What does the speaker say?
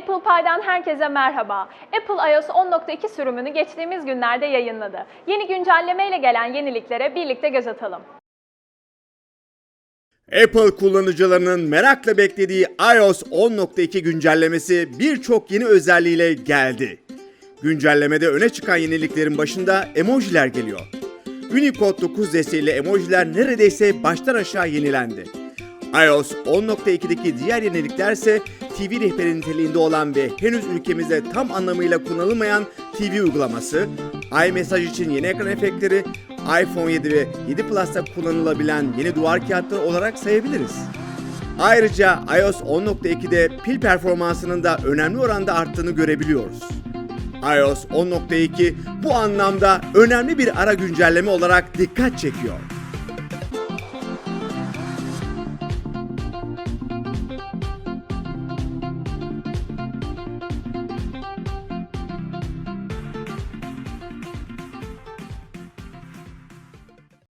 Teknoloji'den herkese merhaba. Apple iOS 10.2 sürümünü geçtiğimiz günlerde yayınladı. Yeni güncellemeyle gelen yeniliklere birlikte göz atalım. Apple kullanıcılarının merakla beklediği iOS 10.2 güncellemesi birçok yeni özelliğiyle geldi. Güncellemede öne çıkan yeniliklerin başında emojiler geliyor. Unicode 9 desteğiyle emojiler neredeyse baştan aşağı yenilendi. iOS 10.2'deki diğer yenilikler ise TV rehberi niteliğinde olan ve henüz ülkemizde tam anlamıyla kullanılmayan TV uygulaması, iMessage için yeni ekran efektleri, iPhone 7 ve 7 Plus'ta kullanılabilen yeni duvar kağıtları olarak sayabiliriz. Ayrıca iOS 10.2'de pil performansının da önemli oranda arttığını görebiliyoruz. iOS 10.2 bu anlamda önemli bir ara güncelleme olarak dikkat çekiyor.